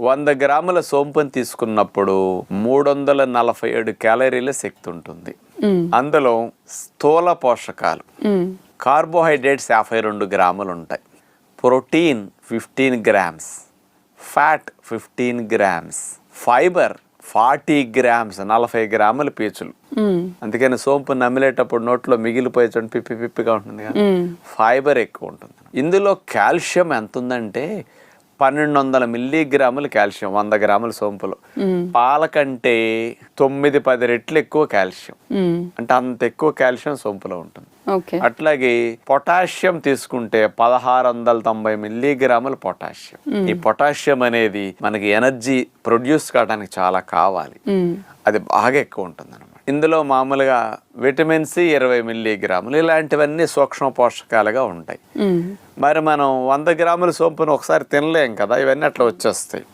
వంద గ్రాముల సోంపుని తీసుకున్నప్పుడు మూడు వందల నలభై ఏడు క్యాలరీల శక్తి ఉంటుంది. అందులో స్థూల పోషకాలు. కార్బోహైడ్రేట్స్ యాభై రెండు గ్రాములు ఉంటాయి protein fifteen grams fat fifteen grams fibre forty grams నలభై గ్రాముల పీచులు. అందుకని సోంపు నమిలేటప్పుడు నోట్లో మిగిలిపోయే పిప్పి పిప్పిగా ఉంటుంది కదా. ఫైబర్ ఎక్కువ ఉంటుంది ఇందులో కాల్షియం ఎంత ఉందంటే పన్నెండు వందల మిల్లీగ్రాములు కాల్షియం వంద గ్రాముల సోంపులో. పాల కంటే తొమ్మిది పది రెట్లు ఎక్కువ కాల్షియం. అంటే అంత ఎక్కువ కాల్షియం సోంపులో ఉంటుంది. అట్లాగే పొటాషియం తీసుకుంటే పదహారు వందల తొంభై మిల్లీగ్రాముల పొటాషియం. ఈ పొటాషియం అనేది మనకి ఎనర్జీ ప్రొడ్యూస్ కావడానికి చాలా కావాలి. అది బాగా ఎక్కువ ఉంటుంది ఇందులో మామూలుగా విటమిన్ సి ఇరవై మిల్లీగ్రాములు ఇలాంటివన్నీ సూక్ష్మ పోషకాలుగా ఉంటాయి. మరి మనం వంద గ్రాముల సోంపును ఒకసారి తినలేం కదా ఇవన్నీ అట్లా వచ్చేస్తాయి